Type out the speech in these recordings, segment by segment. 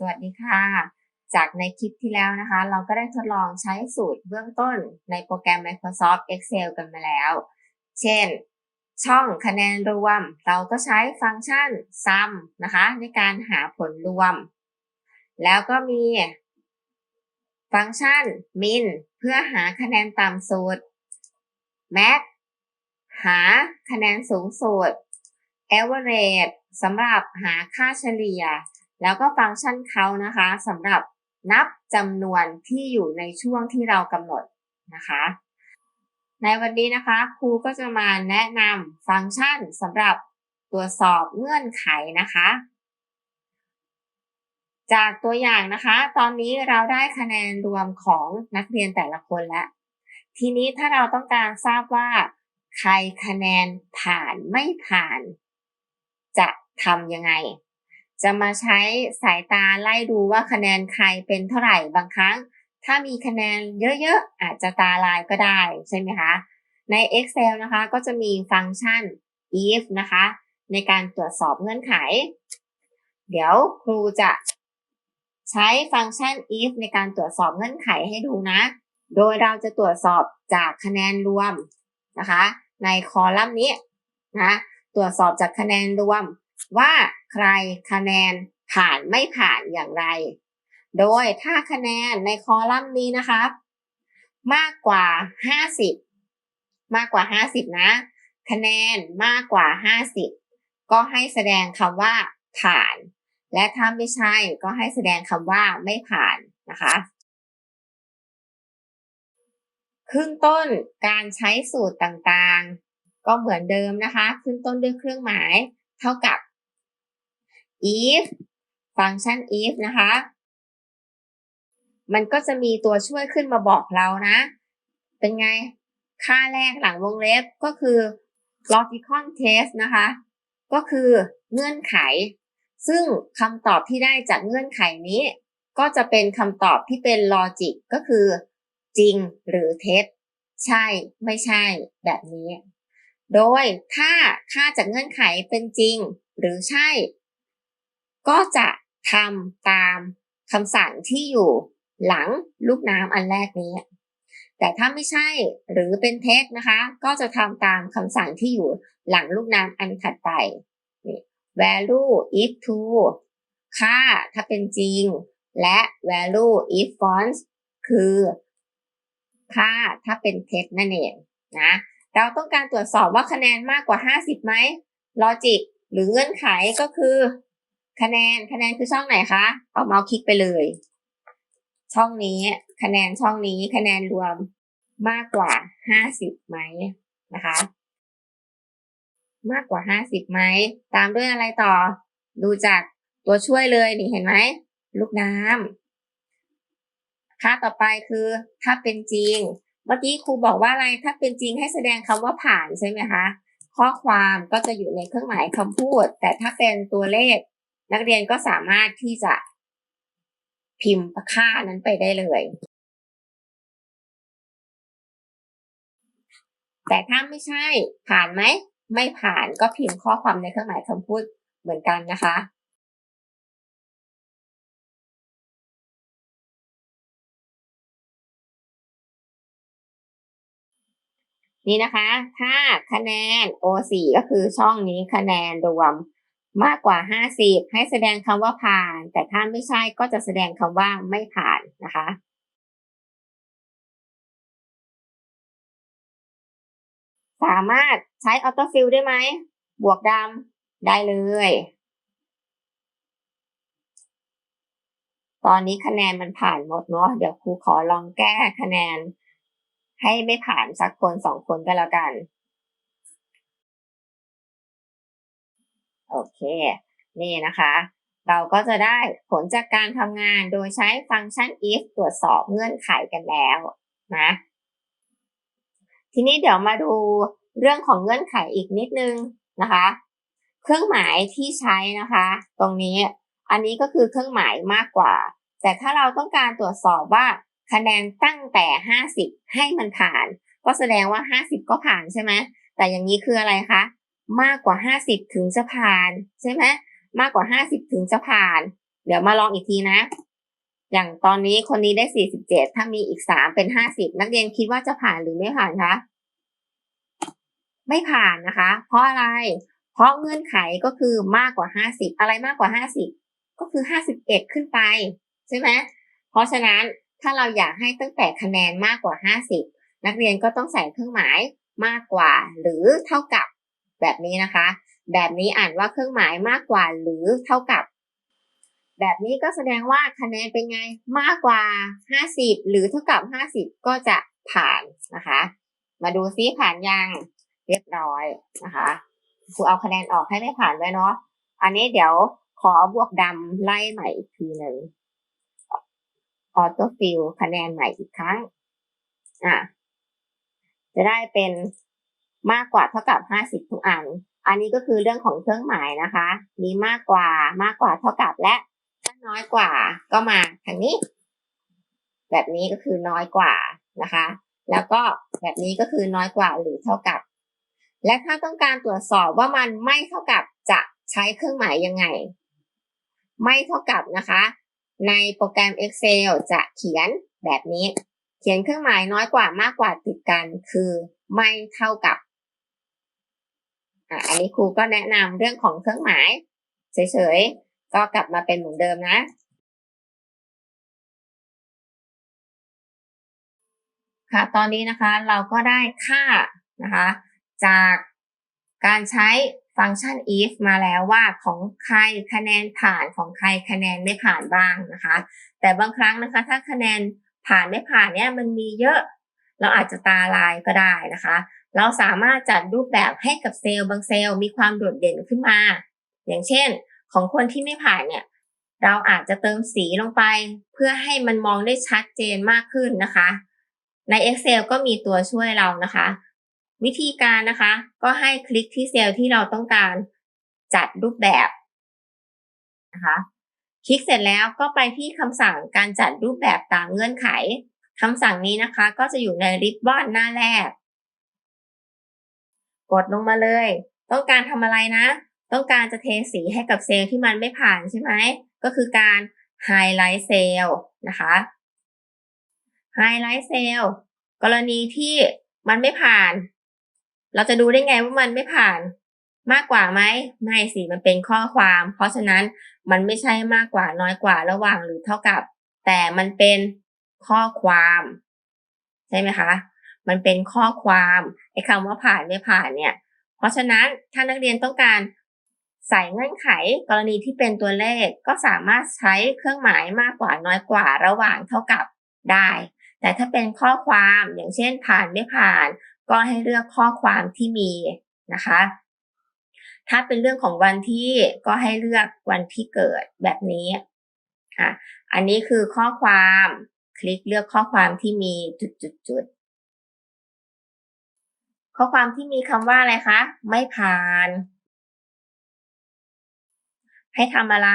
สวัสดีค่ะ จากในคลิปที่แล้วนะคะ เราก็ได้ทดลองใช้สูตรเบื้องต้นในโปรแกรม Microsoft Excel กันมาแล้ว เช่น ช่องคะแนนรวม เราก็ใช้ฟังก์ชัน sum นะคะ ในการหาผลรวม แล้วก็มีฟังก์ชัน min เพื่อหาคะแนนต่ำสุด max หาคะแนนสูงสุด average สำหรับหาค่าเฉลี่ย แล้วก็ฟังก์ชันเขานะคะสำหรับนับจำนวนที่อยู่ในช่วงที่เรากำหนดนะคะ ในวันนี้นะคะครูก็จะมาแนะนำฟังก์ชันสำหรับตรวจสอบเงื่อนไขนะคะ จากตัวอย่างนะคะ ตอนนี้เราได้คะแนนรวมของนักเรียนแต่ละคนแล้ว ทีนี้ถ้าเราต้องการทราบว่า ใครคะแนนผ่านไม่ผ่าน จะทำยังไง จะมาใช้สายตาไล่ดูว่าคะแนนใครเป็นเท่าไหร่บางครั้ง ถ้ามีคะแนนเยอะๆ อาจจะตาลายก็ได้ใช่ไหมคะ ใน Excel นะคะก็จะมีฟังก์ชัน if นะคะ ในการตรวจสอบเงื่อนไข เดี๋ยวครูจะใช้ฟังก์ชัน if ในการตรวจสอบเงื่อนไขให้ดูนะ โดยเราจะตรวจสอบจากคะแนนรวมนะคะ ในคอลัมน์นี้นะ ตรวจสอบจากคะแนนรวมว่า ใครคะแนนผ่านไม่ผ่านอย่างไร โดยถ้าคะแนนในคอลัมน์นี้นะคะ มากกว่า 50 มากกว่า 50 นะ คะแนนมากกว่า 50 ก็ให้แสดงคำว่าผ่าน และถ้าไม่ใช่ก็ให้แสดงคำว่าไม่ผ่านนะคะขึ้นต้นการใช้สูตรต่างๆ ก็เหมือนเดิมนะคะ ขึ้นต้นด้วยเครื่องหมาย เท่ากับ if ฟังก์ชัน if นะคะ มันก็จะมีตัวช่วยขึ้นมาบอกเรานะ เป็นไง ค่าแรกหลังวงเล็บก็คือ logical test นะคะ ก็คือเงื่อนไข ซึ่งคำตอบที่ได้จากเงื่อนไขนี้ ก็จะเป็นคำตอบที่เป็น logic ก็คือ จริงหรือเท็จ ใช่ ไม่ใช่ แบบนี้ โดยถ้าค่าจากเงื่อนไขเป็นจริง หรือใช่ ก็จะทำตามคำสั่งที่อยู่หลังลูกน้ำอันแรกนี้ แต่ถ้าไม่ใช่หรือเป็นเท็จนะคะ ก็จะทำตามคำสั่งที่อยู่หลังลูกน้ำอันถัดไป value if true ค่าถ้าเป็นจริง และ value if false คือค่าถ้าเป็นเท็จนั่นเองนะ เราต้องการตรวจสอบว่าคะแนนมากกว่า 50ไหมลอจิกหรือเงื่อนไขก็คือ คะแนนคะแนนคือช่องไหนคะเอาเมาส์คลิกไปเลย ช่องนี้ คะแนนช่องนี้คะแนนรวมมากกว่า50ไหมนะคะ มากกว่า50ไหมตามด้วยอะไรต่อ ดูจากตัวช่วยเลยนี่เห็นไหมลูกน้ำค่าต่อไปคือ ถ้าเป็นจริง เมื่อกี้ครูบอกว่าอะไรถ้าเป็นจริงให้แสดงคำว่าผ่านใช่ไหมคะข้อความก็จะอยู่ในเครื่องหมายคำพูด แต่ถ้าเป็นตัวเลข นักเรียนก็สามารถที่จะพิมพ์ค่านั้นไปได้เลย แต่ถ้าไม่ใช่ผ่านไหม ไม่ผ่านก็พิมพ์ข้อความในเครื่องหมายคำพูดเหมือนกันนะคะ นี่นะคะ ถ้าคะแนน O4 ก็คือช่องนี้คะแนนรวม มากกว่า 50 ให้แสดงคำว่าผ่าน แต่ถ้าไม่ใช่ก็จะแสดงคำว่าไม่ผ่านนะคะ สามารถใช้ออโต้ฟิลได้ไหม บวกดำได้เลย ตอนนี้คะแนนมันผ่านหมดเนาะเดี๋ยวครูขอลองแก้คะแนน ให้ไม่ผ่านสักคนสองคนก็แล้วกัน โอเค นี่นะคะ เราก็จะได้ผลจากการทำงานโดยใช้ฟังก์ชัน if ตรวจสอบเงื่อนไขกันแล้วนะ ทีนี้เดี๋ยวมาดูเรื่องของเงื่อนไขอีกนิดนึงนะคะ เครื่องหมายที่ใช้นะคะ ตรงนี้อันนี้ก็คือเครื่องหมายมากกว่า แต่ถ้าเราต้องการตรวจสอบว่าคะแนนตั้งแต่ 50 ให้มันผ่าน ก็แสดงว่า 50 ก็ผ่านใช่ไหมแต่อย่างนี้คืออะไรคะ มากกว่า50ถึงจะผ่าน ใช่ไหมมากกว่า50ถึงจะผ่าน เดี๋ยวมาลองอีกทีนะ อย่างตอนนี้คนนี้ได้47ถ้ามีอีก3เป็น50นักเรียนคิดว่าจะผ่านหรือไม่ผ่านคะไม่ผ่านนะคะ เพราะอะไร เพราะเงื่อนไขก็คือมากกว่า50อะไรมากกว่า50ก็คือ51ขึ้นไป ใช่ไหมเพราะฉะนั้นถ้าเราอยากให้ตั้งแต่คะแนนมากกว่า50นักเรียนก็ต้องใส่เครื่องหมายมากกว่า หรือเท่ากับ แบบนี้นะคะ แบบนี้อ่านว่าเครื่องหมายมากกว่าหรือเท่ากับ แบบนี้ก็แสดงว่าคะแนนเป็นไงมากกว่า 50 หรือเท่ากับ 50 ก็จะผ่านนะคะ มาดูซิผ่านยังเรียบร้อยนะคะครูเอาคะแนนออกให้ไม่ผ่านไว้เนาะอันนี้เดี๋ยวขอบวกดำไล่ใหม่อีกทีหนึ่งออโต้ฟิลคะแนนใหม่อีกครั้ง อะ จะได้เป็น มากกว่าเท่ากับห้าสิบทุกอัน อันนี้ก็คือเรื่องของเครื่องหมายนะคะ มีมากกว่ามากกว่าเท่ากับและถ้าน้อยกว่าก็มาทางนี้ แบบนี้ก็คือน้อยกว่านะคะ แล้วก็แบบนี้ก็คือน้อยกว่าหรือเท่ากับ และถ้าต้องการตรวจสอบว่ามันไม่เท่ากับจะใช้เครื่องหมายยังไง ไม่เท่ากับนะคะ ในโปรแกรม Excel จะเขียนแบบนี้ เขียนเครื่องหมายน้อยกว่ามากกว่าติดกันคือไม่เท่ากับ อะอันนี้ครูก็แนะนำเรื่องของเครื่องหมายเฉยๆ ก็กลับมาเป็นเหมือนเดิมนะ ค่ะ ตอนนี้นะคะเราก็ได้ค่านะคะ จากการใช้ฟังก์ชัน if มาแล้วว่าของใครคะแนนผ่านของใครคะแนนไม่ผ่านบ้างนะคะ แต่บางครั้งนะคะ ถ้าคะแนนผ่านไม่ผ่านเนี่ยมันมีเยอะ เราอาจจะตาลายก็ได้นะคะ เราสามารถจัดรูปแบบให้กับเซลล์บางเซลล์มีความโดดเด่นขึ้นมา อย่างเช่น ของคนที่ไม่ผ่านเนี่ย เราอาจจะเติมสีลงไป เพื่อให้มันมองได้ชัดเจนมากขึ้นนะคะ ใน Excel ก็มีตัวช่วยเรานะคะ วิธีการนะคะ ก็ให้คลิกที่เซลล์ที่เราต้องการจัดรูปแบบนะคะคลิกเสร็จแล้วก็ไปที่คำสั่งการจัดรูปแบบตามเงื่อนไขคำสั่งนี้นะคะ ก็จะอยู่ในริบบอนหน้าแรก กดลงมาเลย ต้องการทำอะไรนะ ต้องการจะเทสีให้กับเซลล์ที่มันไม่ผ่านใช่ไหม ก็คือการไฮไลท์เซลล์นะคะไฮไลท์เซลล์กรณีที่มันไม่ผ่าน เราจะดูได้ไงว่ามันไม่ผ่านมากกว่าไหมไม่สิมันเป็นข้อความ เพราะฉะนั้นมันไม่ใช่มากกว่าน้อยกว่าระหว่างหรือเท่ากับ แต่มันเป็นข้อความ ใช่ไหมคะ มันเป็นข้อความไอ้คำว่าผ่านไม่ผ่านเนี่ย เพราะฉะนั้นถ้านักเรียนต้องการใส่เงื่อนไขกรณีที่เป็นตัวเลขก็สามารถใช้เครื่องหมายมากกว่าน้อยกว่าระหว่างเท่ากับได้ แต่ถ้าเป็นข้อความอย่างเช่นผ่านไม่ผ่าน ก็ให้เลือกข้อความที่มีนะคะ ถ้าเป็นเรื่องของวันที่ก็ให้เลือกวันที่เกิดแบบนี้อะอันนี้คือข้อความคลิกเลือกข้อความที่มีจุดๆ ข้อความที่มีคำว่าอะไรคะ ไม่ผ่าน ให้ทำอะไร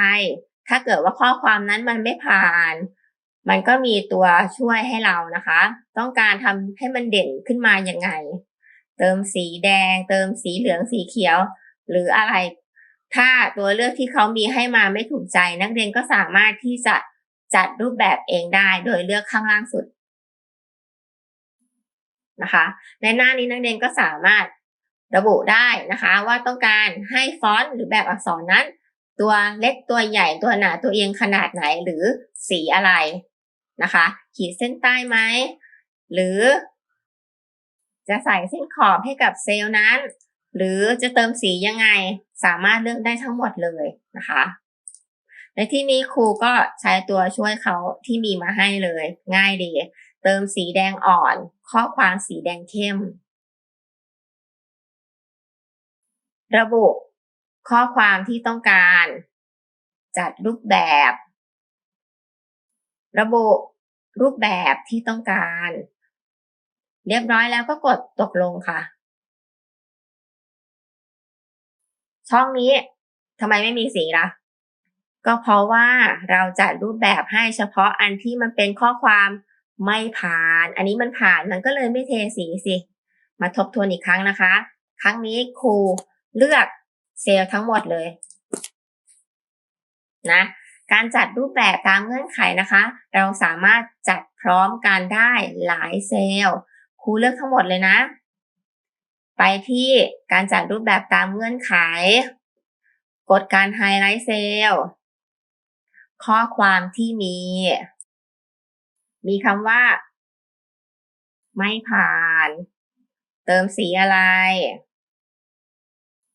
ถ้าเกิดว่าข้อความนั้นมันไม่ผ่าน มันก็มีตัวช่วยให้เรานะคะ ต้องการทำให้มันเด่นขึ้นมาอย่างไง เติมสีแดง เติมสีเหลืองสีเขียว หรืออะไร ถ้าตัวเลือกที่เขามีให้มาไม่ถูกใจ นักเรียนก็สามารถที่จะจัดรูปแบบเองได้ โดยเลือกข้างล่างสุด นะคะในหน้านี้นักเรียนก็สามารถระบุได้นะคะ ว่าต้องการให้ฟอนต์หรือแบบอักษรนั้น ตัวเล็กตัวใหญ่ตัวหนาตัวเอียงขนาดไหนหรือสีอะไรนะคะ ขีดเส้นใต้ไหมหรือ จะใส่เส้นขอบให้กับเซลล์นั้น หรือจะเติมสียังไงสามารถเลือกได้ทั้งหมดเลยนะคะในที่นี้ครูก็ใช้ตัวช่วยเขาที่มีมาให้เลย ง่ายดี เติมสีแดงอ่อน ข้อความสีแดงเข้ม ระบุ ข้อความที่ต้องการ จัดรูปแบบ ระบุ รูปแบบที่ต้องการ เรียบร้อยแล้วก็กดตกลงค่ะ ช่องนี้ทำไมไม่มีสีล่ะก็เพราะว่าเราจัดรูปแบบให้เฉพาะอันที่มันเป็นข้อความ ไม่ผ่าน อันนี้มันผ่านมันก็เลยไม่เทสีสิ มาทบทวนอีกครั้งนะคะ ครั้งนี้ครูเลือกเซลล์ทั้งหมดเลยนะ การจัดรูปแบบตามเงื่อนไขนะคะ เราสามารถจัดพร้อมกันได้หลายเซลล์ครูเลือกทั้งหมดเลยนะ ไปที่การจัดรูปแบบตามเงื่อนไข กดการไฮไลท์เซลล์ข้อความที่มี มีคำว่า ไม่ผ่าน เติมสีอะไร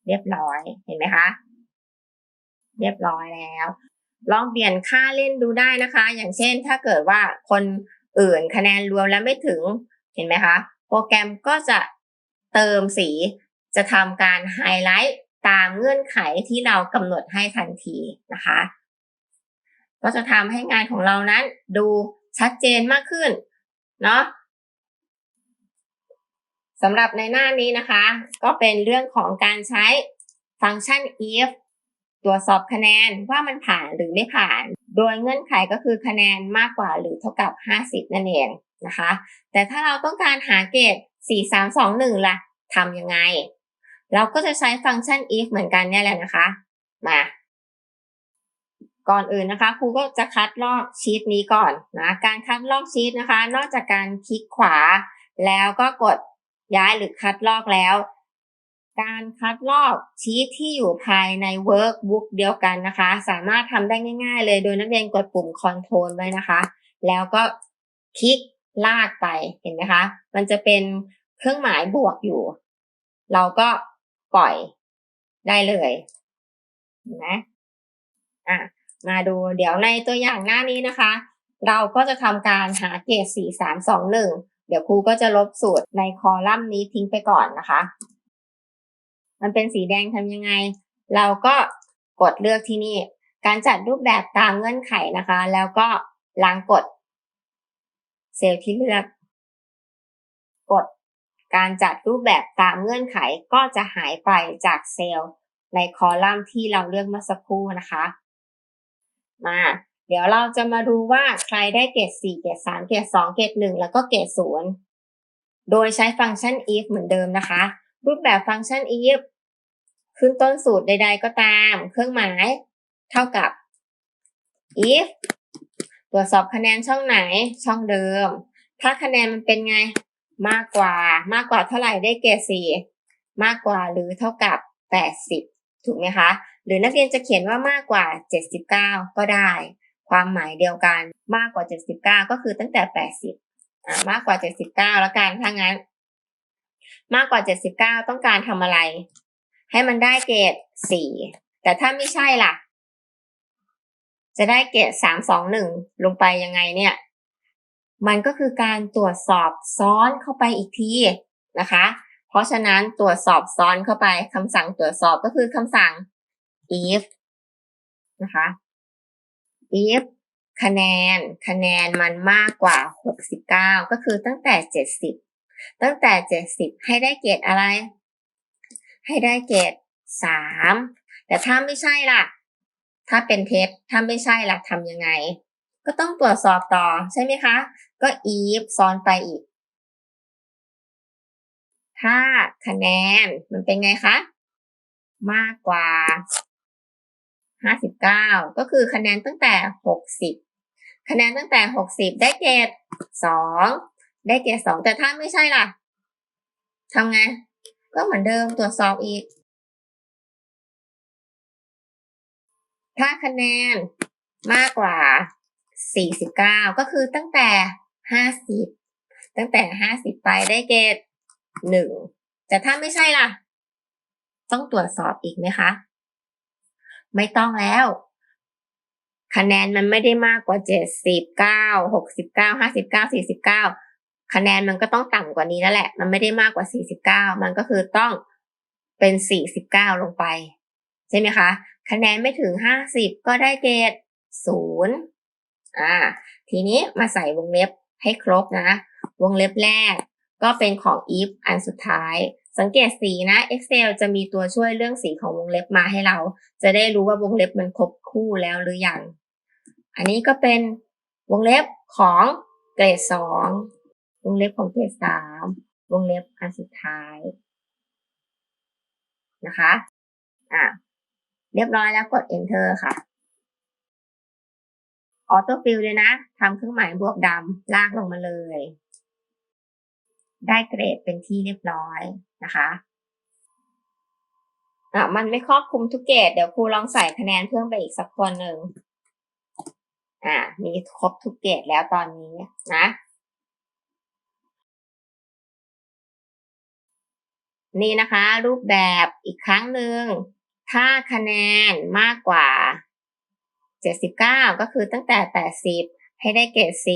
เรียบร้อยเห็นไหมคะ เรียบร้อยแล้ว ลองเปลี่ยนค่าเล่นดูได้นะคะ อย่างเช่นถ้าเกิดว่าคนอื่นคะแนนรวมแล้วไม่ถึงเห็นไหมคะ โปรแกรมก็จะเติมสีจะทำการไฮไลท์ตามเงื่อนไขที่เรากำหนดให้ทันทีนะคะ ก็จะทำให้งานของเรานั้นดู ชัดเจนมากขึ้น เนาะสำหรับในหน้านี้นะคะ ก็เป็นเรื่องของการใช้ฟังก์ชัน if ตรวจสอบคะแนนว่ามันผ่านหรือไม่ผ่าน โดยเงื่อนไขก็คือคะแนนมากกว่าหรือเท่ากับ 50 นั่นเองนะคะ แต่ถ้าเราต้องการหาเกรด4 3 2 1ล่ะทำยังไง เราก็จะใช้ฟังก์ชัน if เหมือนกันเนี่ยแหละนะคะ มา ก่อนอื่นนะคะครูก็จะคัดลอกชีตนี้ก่อนนะการคัดลอกชีตนะคะ นอกจากการคลิกขวา แล้วก็กดย้ายหรือคัดลอกแล้ว การคัดลอกชีตที่อยู่ภายใน workbook เดียวกันนะคะ สามารถทำได้ง่าย ๆ เลยโดยนักเรียนกดปุ่ม Ctrl ไว้นะคะ แล้วก็คลิกลากไปเห็นไหมคะ มันจะเป็นเครื่องหมายบวกอยู่ เราก็ปล่อยได้เลยเห็นไหมอะ มาดูเดี๋ยวในตัวอย่างหน้านี้นะคะ เราก็จะทำการหาเกรด4 3 2 1 เดี๋ยวครูก็จะลบสูตรในคอลัมน์นี้ทิ้งไปก่อนนะคะ มันเป็นสีแดงทำยังไง เราก็กดเลือกที่นี่ การจัดรูปแบบตามเงื่อนไขนะคะ แล้วก็ล้างกดเซลล์ที่เลือก กดการจัดรูปแบบตามเงื่อนไขก็จะหายไปจากเซลล์ในคอลัมน์ที่เราเลือกเมื่อสักครู่นะคะ มา เดี๋ยวเราจะมาดูว่าใครได้เกรด4เกรด3เกรด2เกรด1แล้วก็เกรด0โดยใช้ฟังก์ชัน if เหมือนเดิมนะคะ รูปแบบฟังก์ชัน if ขึ้นต้นสูตรใด ๆ ก็ตาม เครื่องหมายเท่ากับ if ตรวจสอบคะแนนช่องไหนช่องเดิม ถ้าคะแนนมันเป็นไงมากกว่ามากกว่าเท่าไหร่ได้เกรด4มากกว่าหรือเท่ากับ 80 ถูกไหมคะ หรือนักเรียนจะเขียนว่ามากกว่า 79 ก็ได้ ความหมายเดียวกันมากกว่า 79 ก็คือตั้งแต่ 80อ่ามากกว่า 79 แล้วกันถ้างั้น มากกว่า 79 ต้องการทำอะไร ให้มันได้เกรด4แต่ถ้าไม่ใช่ล่ะ จะได้เกรด321 ลงไปยังไงเนี่ย มันก็คือการตรวจสอบซ้อนเข้าไปอีกทีนะคะ เพราะฉะนั้นตรวจสอบซ้อนเข้าไปคำสั่งตรวจสอบก็คือคำสั่ง if นะคะ if คะแนนคะแนนมันมากกว่า 69 ก็คือตั้งแต่ 70 ตั้งแต่ 70 ให้ได้เกรดอะไร ให้ได้เกรด3แต่ถ้าไม่ใช่ล่ะ ถ้าเป็นเท็จถ้าไม่ใช่ล่ะทำยังไง ก็ต้องตรวจสอบต่อใช่ไหมคะ ก็ if ซ้อนไปอีก ถ้าคะแนนมันเป็นไงคะ มากกว่า ห้าสิบเก้าก็คือคะแนนตั้งแต่หกสิบคะแนนตั้งแต่หกสิบได้เกรดสองได้เกรดสองแต่ถ้าไม่ใช่ล่ะทำไง ก็เหมือนเดิมตรวจสอบอีก ถ้าคะแนนมากกว่าสี่สิบเก้าก็คือตั้งแต่ห้าสิบตั้งแต่ห้าสิบไปได้เกรดหนึ่งแต่ถ้าไม่ใช่ล่ะ ต้องตรวจสอบอีกไหมคะ ไม่ต้องแล้ว คะแนนมันไม่ได้มากกว่าเจ็ดสิบเก้าหกสิบเก้าห้าสิบเก้าสี่สิบเก้าคะแนนมันก็ต้องต่ำกว่านี้แล้วแหละ มันไม่ได้มากกว่าสี่สิบเก้ามันก็คือต้องเป็นสี่สิบเก้าลงไป ใช่ไหมคะ คะแนนไม่ถึงห้าสิบก็ได้เกรดศูนย์อ่า ทีนี้มาใส่วงเล็บให้ครบนะ วงเล็บแรกก็เป็นของ if อันสุดท้าย สังเกตสีนะ Excel จะมีตัวช่วยเรื่องสีของวงเล็บมาให้เรา จะได้รู้ว่าวงเล็บมันครบคู่แล้วหรือยัง อันนี้ก็เป็นวงเล็บของเกรดสองวงเล็บของเกรดสามวงเล็บอันสุดท้ายนะคะ อะ เรียบร้อยแล้วกด enter ค่ะ ออโต้ฟิลเลยนะทำเครื่องหมายบวกดำลากลงมาเลย ได้เกรดเป็นที่เรียบร้อยนะคะอะมันไม่ครอบคลุมทุกเกรดเดี๋ยวครูลองใส่คะแนนเพิ่มไปอีกสักคนหนึ่งอ่ามีครบทุกเกรดแล้วตอนนี้นะนี่นะคะ รูปแบบอีกครั้งหนึ่ง ถ้าคะแนนมากกว่า 79 ก็คือตั้งแต่ 80 ให้ได้เกรด C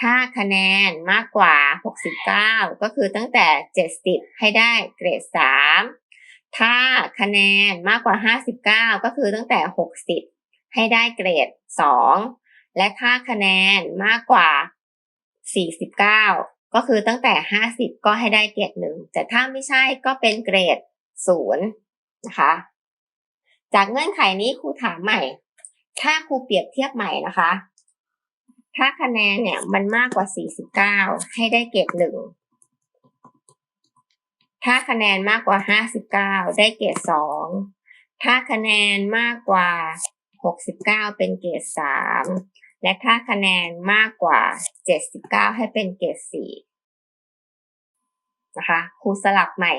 ถ้าคะแนนมากกว่า 69 ก็คือตั้งแต่ 70 ให้ได้เกรด 3 ถ้าคะแนนมากกว่า 59 ก็คือตั้งแต่ 60 ให้ได้เกรด 2 และถ้าคะแนนมากกว่า 49 ก็คือตั้งแต่ 50 ก็ให้ได้เกรดหนึ่งแต่ถ้าไม่ใช่ก็เป็นเกรด 0 นะคะ จากเงื่อนไขนี้ครูถามใหม่ ถ้าครูเปรียบเทียบใหม่นะคะ ถ้าคะแนนเนี่ยมันมากกว่า 49 ให้ได้เกรดหนึ่ง ถ้าคะแนนมากกว่า 59 ได้เกรดสอง ถ้าคะแนนมากกว่า 69 เป็นเกรดสาม และถ้าคะแนนมากกว่า 79 ให้เป็นเกรดสี่นะคะครูสลับใหม่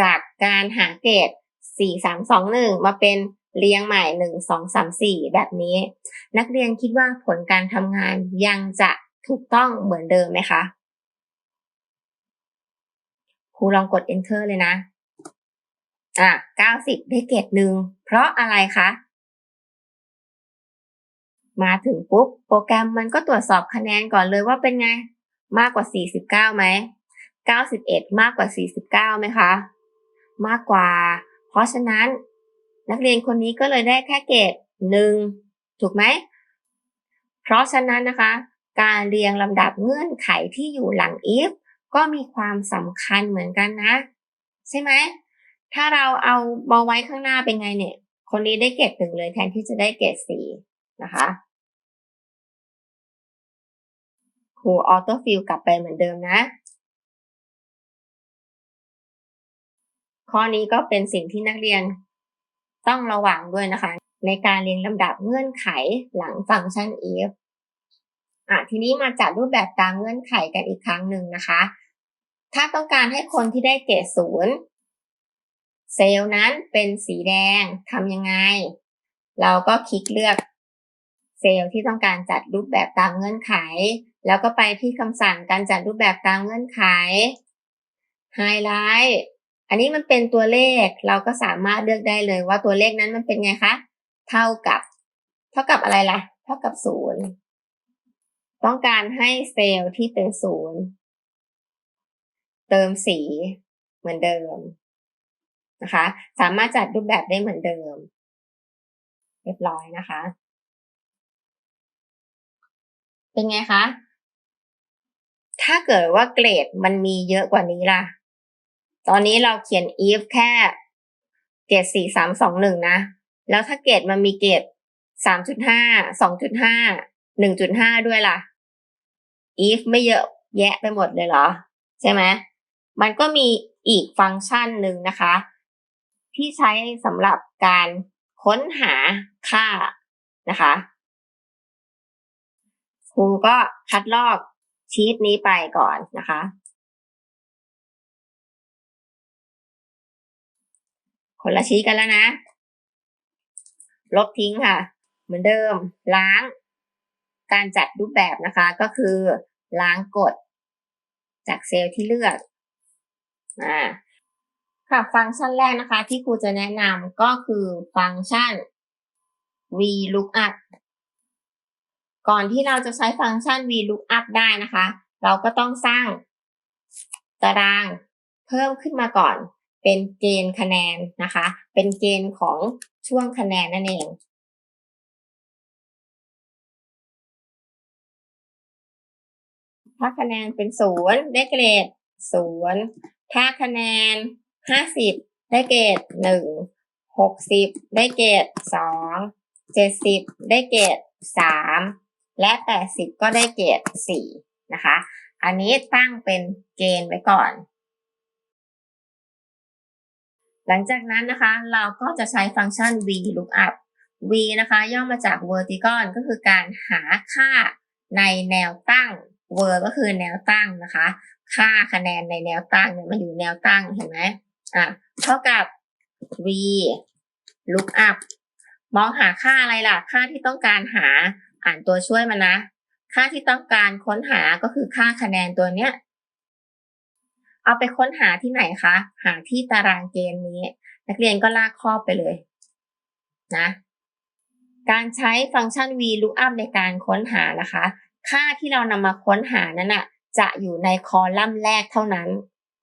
จากการหาเกรด4 3 2 1 มาเป็น เรียงใหม่1 2 3 4แบบนี้ นักเรียนคิดว่าผลการทำงานยังจะถูกต้องเหมือนเดิมไหมคะครูลองกด enter เลยนะ อะ90ได้เกรดหนึ่ง เพราะอะไรคะ มาถึงปุ๊บ โปรแกรมมันก็ตรวจสอบคะแนนก่อนเลยว่าเป็นไง มากกว่า49ไหม91มากกว่า49ไหมคะ มากกว่า เพราะฉะนั้น นักเรียนคนนี้ก็เลยได้แค่เกรดหนึ่งถูกไหม เพราะฉะนั้นนะคะ การเรียงลำดับเงื่อนไขที่อยู่หลัง if ก็มีความสำคัญเหมือนกันนะ ใช่ไหม ถ้าเราเอามาไว้ข้างหน้าเป็นไงเนี่ย คนนี้ได้เกรดหนึ่งเลยแทนที่จะได้เกรดสี่นะคะครูออโต้ฟิลกลับไปเหมือนเดิมนะ ข้อนี้ก็เป็นสิ่งที่นักเรียน ต้องระวังด้วยนะคะ ในการเรียงลำดับเงื่อนไขหลังฟังก์ชัน if อะทีนี้มาจัดรูปแบบตามเงื่อนไขกันอีกครั้งหนึ่งนะคะ ถ้าต้องการให้คนที่ได้เกรดศูนย์เซลล์นั้นเป็นสีแดงทำยังไง เราก็คลิกเลือกเซลล์ที่ต้องการจัดรูปแบบตามเงื่อนไข แล้วก็ไปที่คำสั่งการจัดรูปแบบตามเงื่อนไขไฮไลท์ อันนี้มันเป็นตัวเลขเราก็สามารถเลือกได้เลยว่าตัวเลขนั้นมันเป็นไงคะ เท่ากับ เท่ากับอะไรล่ะ เท่ากับศูนย์ต้องการให้เซลล์ที่เป็นศูนย์เติมสีเหมือนเดิมนะคะ สามารถจัดรูปแบบได้เหมือนเดิม เรียบร้อยนะคะ เป็นไงคะ ถ้าเกิดว่าเกรดมันมีเยอะกว่านี้ล่ะ ตอนนี้เราเขียน if แค่เกรดสี่สามสองหนึ่งนะ แล้วถ้าเกรดมันมีเกรดสามจุดห้าสองจุดห้าหนึ่งจุดห้าด้วยล่ะ if ไม่เยอะแยะไปหมดเลยเหรอ ใช่ไหมมันก็มีอีกฟังก์ชันหนึ่งนะคะ ที่ใช้สำหรับการค้นหาค่านะคะครูก็คัดลอกชีตนี้ไปก่อนนะคะ คนละชีตกันแล้วนะ ลบทิ้งค่ะ เหมือนเดิม ล้าง การจัดรูปแบบนะคะ ก็คือ ล้างกฎจากเซลล์ที่เลือกอ่าค่ะฟังก์ชันแรกนะคะ ที่ครูจะแนะนำก็คือฟังก์ชัน VLOOKUP ก่อนที่เราจะใช้ฟังก์ชัน VLOOKUP ได้นะคะ เราก็ต้องสร้างตารางเพิ่มขึ้นมาก่อน เป็นเกณฑ์คะแนนนะคะ เป็นเกณฑ์ของช่วงคะแนนนั่นเองถ้าคะแนนเป็นศูนย์ได้เกรดศูนย์ถ้าคะแนนห้าสิบได้เกรดหนึ่งหกสิบได้เกรดสองเจ็ดสิบได้เกรดสามและแปดสิบก็ได้เกรดสี่นะคะ อันนี้ตั้งเป็นเกณฑ์ไว้ก่อน หลังจากนั้นนะคะ เราก็จะใช้ฟังก์ชัน VLOOKUP v นะคะ ย่อมาจาก vertical ก็คือการหาค่าในแนวตั้ง ver ก็คือแนวตั้งนะคะ ค่าคะแนนในแนวตั้งเนี่ยมันอยู่แนวตั้งเห็นไหมอะเท่ากับ v look up มองหาค่าอะไรล่ะ ค่าที่ต้องการหาอ่านตัวช่วยมันนะ ค่าที่ต้องการค้นหาก็คือค่าคะแนนตัวเนี้ย เอาไปค้นหาที่ไหนคะ หาที่ตารางเกณฑ์นี้ นักเรียนก็ลากข้อไปเลยนะ การใช้ฟังก์ชัน VLOOKUP ในการค้นหานะคะ ค่าที่เรานำมาค้นหานั้นน่ะจะอยู่ในคอลัมน์แรกเท่านั้น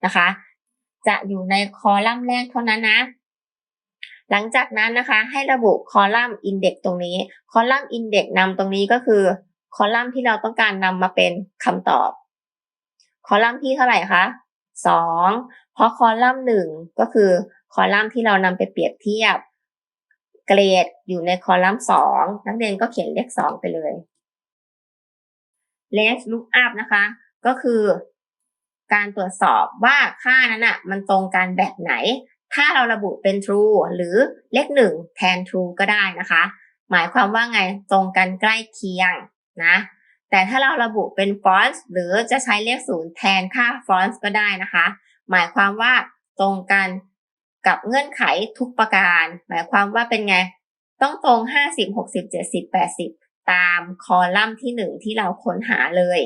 นะคะ จะอยู่ในคอลัมน์แรกเท่านั้นนะ หลังจากนั้นนะคะ ให้ระบุคอลัมน์อินเด็กตรงนี้ คอลัมน์อินเด็กนำตรงนี้ก็คือ คอลัมน์ที่เราต้องการนำมาเป็นคำตอบ คอลัมน์ที่เท่าไหร่คะ สองเพราะคอลัมน์หนึ่งก็คือคอลัมน์ที่เรานำไปเปรียบเทียบ เกรดอยู่ในคอลัมน์สองนักเรียนก็เขียนเลขสองไปเลย Let's look up นะคะ ก็คือการตรวจสอบว่าค่านั้นอะมันตรงกันแบบไหน ถ้าเราระบุเป็น true หรือเลขหนึ่งแทน true ก็ได้นะคะ หมายความว่าไงตรงกันใกล้เคียงนะ แต่ถ้าเราระบุเป็น false หรือจะใช้เลขศูนย์แทนค่า false ก็ได้นะคะ หมายความว่าตรงกันกับเงื่อนไขทุกประการ หมายความว่าเป็นไง ต้องตรง 50 60 70 80 ตามคอลัมน์ที่หนึ่งที่เราค้นหาเลย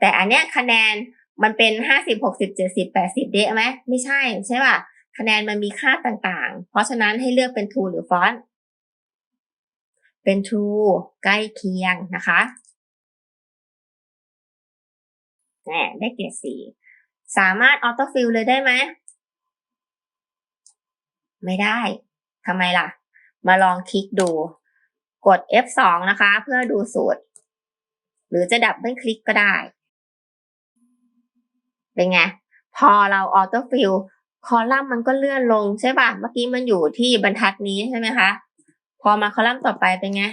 แต่อันเนี้ยคะแนนมันเป็น 50 60 70 80 เดะไหมไม่ใช่ใช่ป่ะ คะแนนมันมีค่าต่างๆ เพราะฉะนั้นให้เลือกเป็น true หรือ false เป็น true ใกล้เคียงนะคะ แหมได้เกรดสี่สามารถออโต้ฟิลเลยได้ไหม ไม่ได้ทำไมล่ะ มาลองคลิกดู กด F2 นะคะ เพื่อดูสูตร หรือจะดับเบิลคลิกก็ได้ เป็นไง พอเราออโต้ฟิลคอลัมน์มันก็เลื่อนลงใช่ป่ะ เมื่อกี้มันอยู่ที่บรรทัดนี้ใช่ไหมคะ พอมาคอลัมน์ต่อไปเป็นไง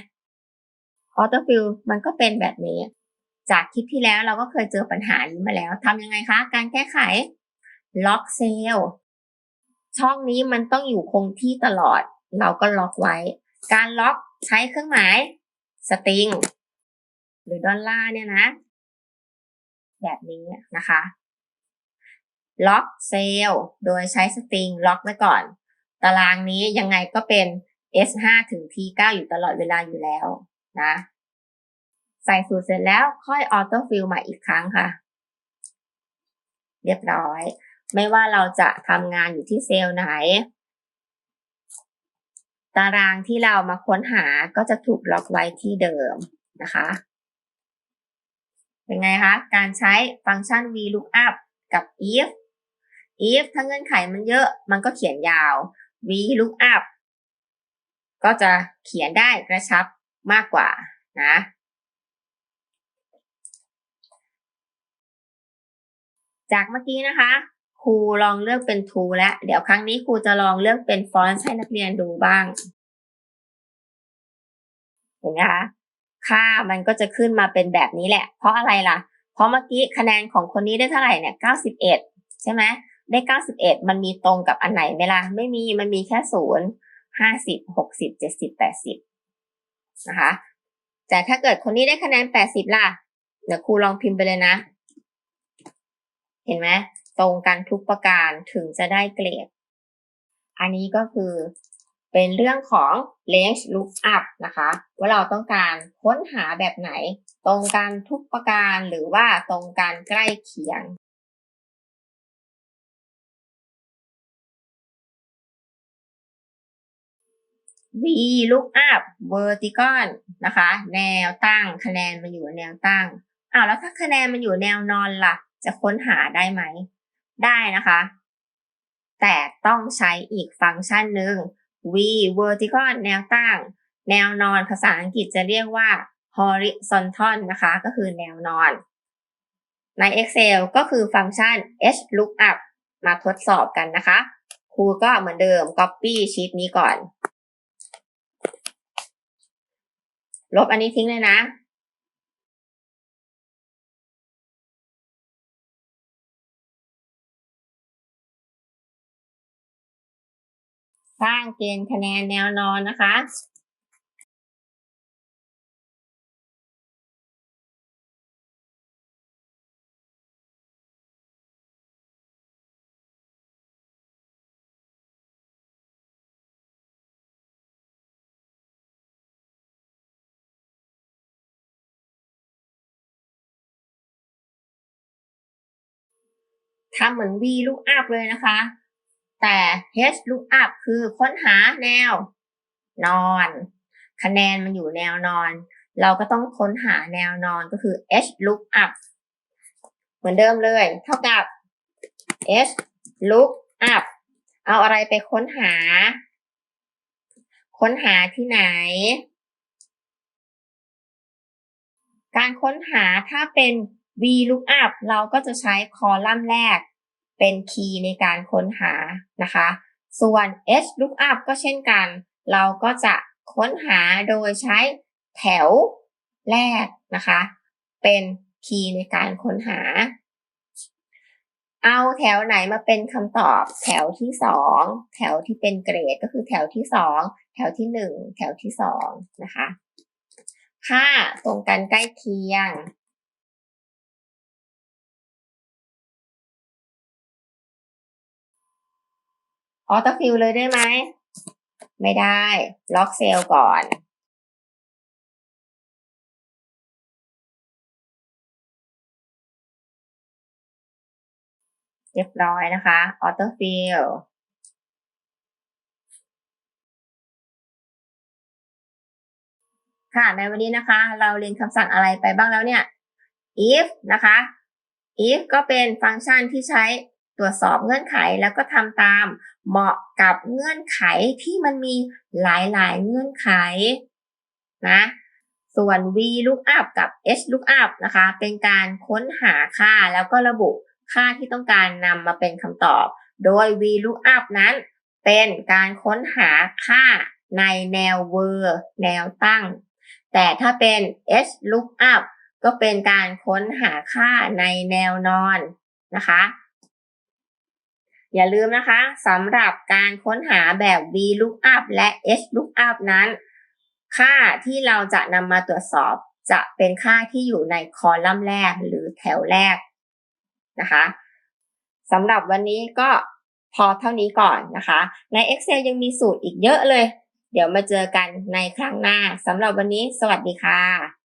ออโต้ฟิลมันก็เป็นแบบนี้ จากคลิปที่แล้วเราก็เคยเจอปัญหานี้มาแล้วทำยังไงคะ การแก้ไข ล็อกเซลล์ช่องนี้มันต้องอยู่คงที่ตลอด เราก็ล็อกไว้ การล็อกใช้เครื่องหมายสตริงหรือดอลลาร์เนี่ยนะ แบบนี้นะคะ ล็อกเซลล์โดยใช้สตริงล็อกไว้ก่อน ตารางนี้ยังไงก็เป็น S5 ถึง T9 อยู่ตลอดเวลาอยู่แล้วนะ ใส่สูตรเสร็จแล้วค่อยออโต้ฟิลใหม่อีกครั้งค่ะ เรียบร้อย ไม่ว่าเราจะทำงานอยู่ที่เซลล์ไหน ตารางที่เรามาค้นหาก็จะถูกล็อกไว้ที่เดิมนะคะเป็นไงคะ การใช้ฟังก์ชัน VLOOKUP กับ if if ถ้าเงื่อนไขมันเยอะมันก็เขียนยาว VLOOKUP ก็จะเขียนได้กระชับมากกว่านะ จากเมื่อกี้นะคะ ครูลองเลือกเป็น to แล้วเดี๋ยวครั้งนี้ครูจะลองเลือกเป็น font ให้นักเรียนดูบ้าง เห็นไหมคะ ค่ามันก็จะขึ้นมาเป็นแบบนี้แหละ เพราะอะไรล่ะ เพราะเมื่อกี้คะแนนของคนนี้ได้เท่าไหร่เนี่ย91 ใช่ไหมได้ 91 มันมีตรงกับอันไหนไหมล่ะ ไม่มี มันมีแค่ศูนย์ห้าสิบหกสิบเจ็ดสิบแปดสิบนะคะ แต่ถ้าเกิดคนนี้ได้คะแนน 80 ล่ะ เดี๋ยวครูลองพิมพ์ไปเลยนะ เห็นไหมตรงกันทุกประการถึงจะได้เกรด อันนี้ก็คือเป็นเรื่องของ range lookup นะคะ ว่าเราต้องการค้นหาแบบไหน ตรงกันทุกประการหรือว่าตรงกันใกล้เคียง V lookup vertical นะคะ แนวตั้งคะแนนมันอยู่แนวตั้งอ้าวแล้วถ้าคะแนนมันอยู่แนวนอนล่ะ จะค้นหาได้ไหม ได้นะคะ แต่ต้องใช้อีกฟังก์ชันหนึ่ง V vertical แนวตั้ง แนวนอนภาษาอังกฤษจะเรียกว่า horizontal นะคะ ก็คือแนวนอน ใน Excel ก็คือฟังก์ชัน h lookup มาทดสอบกันนะคะ ครูก็เหมือนเดิม copy sheet นี้ก่อน ลบอันนี้ทิ้งเลยนะ สร้างเกณฑ์คะแนนแนวนอนนะคะทำเหมือนวีลูกอัพเลยนะคะ แต่ h lookup คือค้นหาแนว นอน คะแนนมันอยู่แนวนอน เราก็ต้องค้นหาแนวนอนก็คือ h lookup เหมือนเดิมเลย เท่ากับ h lookup เอาอะไรไปค้นหา ค้นหาที่ไหน การค้นหาถ้าเป็น VLOOKUP เราก็จะใช้คอลัมน์แรก เป็นคีย์ในการค้นหานะคะ ส่วน HLOOKUP ก็เช่นกัน เราก็จะค้นหาโดยใช้แถวแรกนะคะ เป็นคีย์ในการค้นหา เอาแถวไหนมาเป็นคำตอบแถวที่สองแถวที่เป็นเกรดก็คือแถวที่สองแถวที่หนึ่งแถวที่สองนะคะ ค่าตรงกันใกล้เคียง ออโต้ฟิลเลยได้ไหม ไม่ได้ ล็อกเซลล์ก่อนเรียบร้อยนะคะออโต้ฟิลค่ะในวันนี้นะคะ เราเรียนคำสั่งอะไรไปบ้างแล้วเนี่ย if นะคะ if ก็เป็นฟังก์ชันที่ใช้ตรวจสอบเงื่อนไขแล้วก็ทำตาม เหมาะกับเงื่อนไขที่มันมีหลายๆ เงื่อนไขนะส่วน v lookup กับ h lookup นะคะ เป็นการค้นหาค่าแล้วก็ระบุค่าที่ต้องการนำมาเป็นคำตอบ โดย v lookup นั้นเป็นการค้นหาค่าในแนวเวอร์แนวตั้ง แต่ถ้าเป็น h lookup ก็เป็นการค้นหาค่าในแนวนอนนะคะ อย่าลืมนะคะสำหรับการค้นหาแบบ v lookup และ h lookup นั้น ค่าที่เราจะนำมาตรวจสอบจะเป็นค่าที่อยู่ในคอลัมน์แรกหรือแถวแรกนะคะสำหรับวันนี้ก็พอเท่านี้ก่อนนะคะ ใน Excel ยังมีสูตรอีกเยอะเลย เดี๋ยวมาเจอกันในครั้งหน้าสำหรับวันนี้ สวัสดีค่ะ